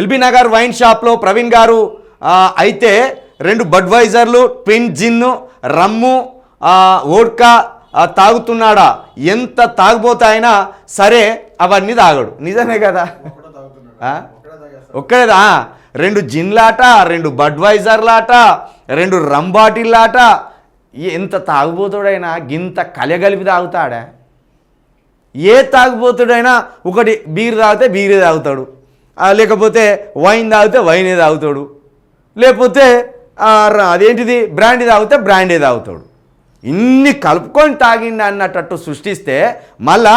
LB Nagar wine షాప్లో ప్రవీణ్ గారు అయితే రెండు బడ్వైజర్లు twin gin rum vodka vodka తాగుతున్నాడా? ఎంత తాగుబోతాయినా సరే అవన్నీ తాగడు. నిజమే కదా? ఒక్కడేదా రెండు జిన్లాట రెండు బడ్వైజర్లాట రెండు రంబాటిల్లాట. ఎంత తాగుబోతుడైనా గింత కలగలిపి తాగుతాడా? ఏ తాగుబోతుడైనా ఒకటి బీర్ తాగితే బీరే తాగుతాడు. లేకపోతే వైన్ తాగితే వైనే తాగుతాడు. లేకపోతే అదేంటిది? బ్రాండ్ తాగితే బ్రాండే తాగుతాడు. ఇన్ని కలుపుకొని తాగిండి అన్నట్టు సృష్టిస్తే మళ్ళా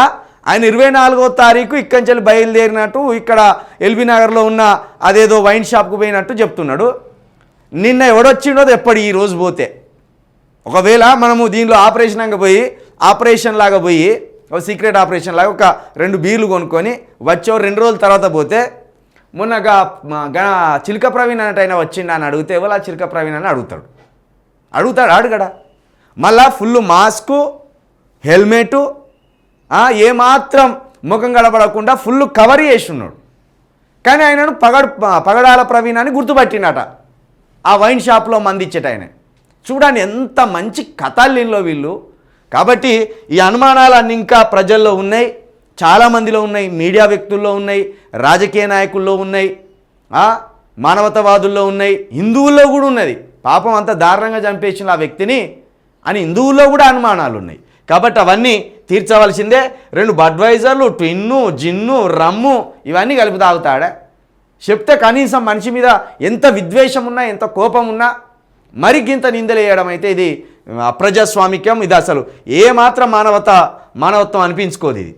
ఆయన ఇరవై నాలుగో తారీఖు ఇక్కడి నుంచి బయలుదేరినట్టు ఇక్కడ ఎల్బీ నగర్లో ఉన్న అదేదో వైన్ షాప్కు పోయినట్టు చెప్తున్నాడు. నిన్న ఎవడొచ్చిండో ఎప్పటి ఈ రోజు పోతే. ఒకవేళ మనము దీనిలో ఆపరేషన్ అంగా పోయి ఆపరేషన్ లాగా పోయి ఒక సీక్రెట్ ఆపరేషన్ లాగా ఒక రెండు బీర్లు కొనుక్కొని వచ్చో రెండు రోజుల తర్వాత పోతే మొన్నగా గణ చిలక ప్రవీణ్ అన్నట్టు వచ్చిండు అని అడిగితే ఎవరు ఆ చిలక ప్రవీణ్ అని అడుగుతాడు. అడుగుతాడు అడుగడా మళ్ళా ఫుల్ మాస్కు హెల్మెటు ఏమాత్రం ముఖం గడపడకుండా ఫుల్ కవర్ చేసి ఉన్నాడు కానీ ఆయనను పగడు పగడాల ప్రవీణ్ అని గుర్తుపట్టినట ఆ వైన్ షాప్లో మందిచ్చేట ఆయన. చూడండి ఎంత మంచి కథల్లీలో వీళ్ళు. కాబట్టి ఈ అనుమానాలన్నీ ఇంకా ప్రజల్లో ఉన్నాయి. చాలామందిలో ఉన్నాయి మీడియా వ్యక్తుల్లో ఉన్నాయి రాజకీయ నాయకుల్లో ఉన్నాయి మానవతవాదుల్లో ఉన్నాయి హిందువుల్లో కూడా ఉన్నది. పాపం అంత దారుణంగా చంపేసిన ఆ వ్యక్తిని అని హిందువుల్లో కూడా అనుమానాలు ఉన్నాయి. కాబట్టి అవన్నీ తీర్చవలసిందే. రెండు బడ్వైజర్లు ట్విన్ను జిన్ను రమ్ము ఇవన్నీ కలిపి తాగుతాడా. చెప్తే కనీసం మనిషి మీద ఎంత విద్వేషం ఉన్నా ఎంత కోపం ఉన్నా మరి గింత నిందలేయడం అయితే ఇది అప్రజాస్వామిక్యం ఇది అసలు ఏ మాత్రం మానవత మానవత్వం అనిపించుకోదు ఇది.